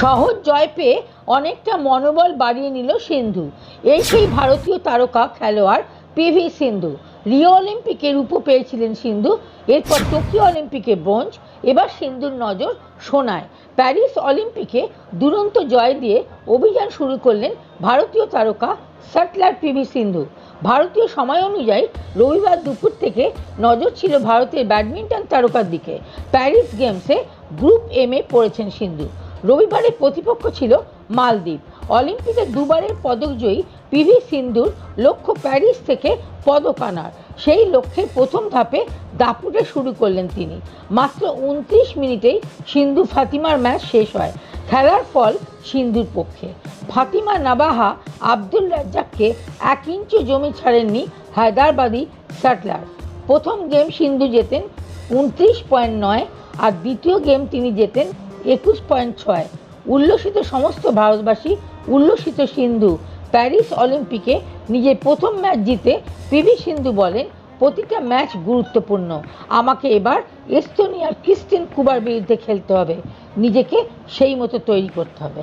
সহজ জয় পেয়ে অনেকটা মনোবল বাড়িয়ে নিল সিন্ধু। এই সেই ভারতীয় তারকা, খেলোয়াড় পিভি সিন্ধু। রিও অলিম্পিকে রূপো পেয়েছিলেন সিন্ধু। এরপর টোকিও অলিম্পিকে ব্রোঞ্জ, এবার সিন্ধুর নজর সোনায়। প্যারিস অলিম্পিকে দুরন্ত জয় দিয়ে অভিযান শুরু করলেন ভারতীয় তারকা সাটলার পিভি সিন্ধু। ভারতীয় সময় অনুযায়ী রবিবার দুপুর থেকে নজর ছিল ভারতের ব্যাডমিন্টন তারকার দিকে। প্যারিস গেমসে গ্রুপ এম এ পড়েছেন সিন্ধু। রবিবারের প্রতিপক্ষ ছিল মালদ্বীপ। অলিম্পিকে দুবারের পদকজয়ী পিভি সিন্ধুর লক্ষ্য প্যারিস থেকে পদক আনার। সেই লক্ষ্যে প্রথম ধাপে দাপুটে শুরু করলেন তিনি। মাত্র উনত্রিশ মিনিটেই সিন্ধু ফাতিমার ম্যাচ শেষ হয়। খেলার ফল সিন্ধুর পক্ষে। ফাতিমা নাবাহা আব্দুল রাজ্জাককে এক ইঞ্চি জমি ছাড়েননি হায়দ্রাবাদি স্যাটলার। প্রথম গেম সিন্ধু জেতেন উনত্রিশ পয়েন্ট নয় আর দ্বিতীয় গেম তিনি জেতেন একুশ পয়েন্ট ছয়। উল্লসিত সমস্ত ভারতবাসী, উল্লসিত সিন্ধু, প্যারিস অলিম্পিকে নিজের প্রথম ম্যাচ জিতে পিভি সিন্ধু বলেন, প্রতিটা ম্যাচ গুরুত্বপূর্ণ। আমাকে এবার এস্তোনিয়ার ক্রিস্টিন কুবার বিরুদ্ধে খেলতে হবে। নিজেকে সেই মতো তৈরি করতে হবে।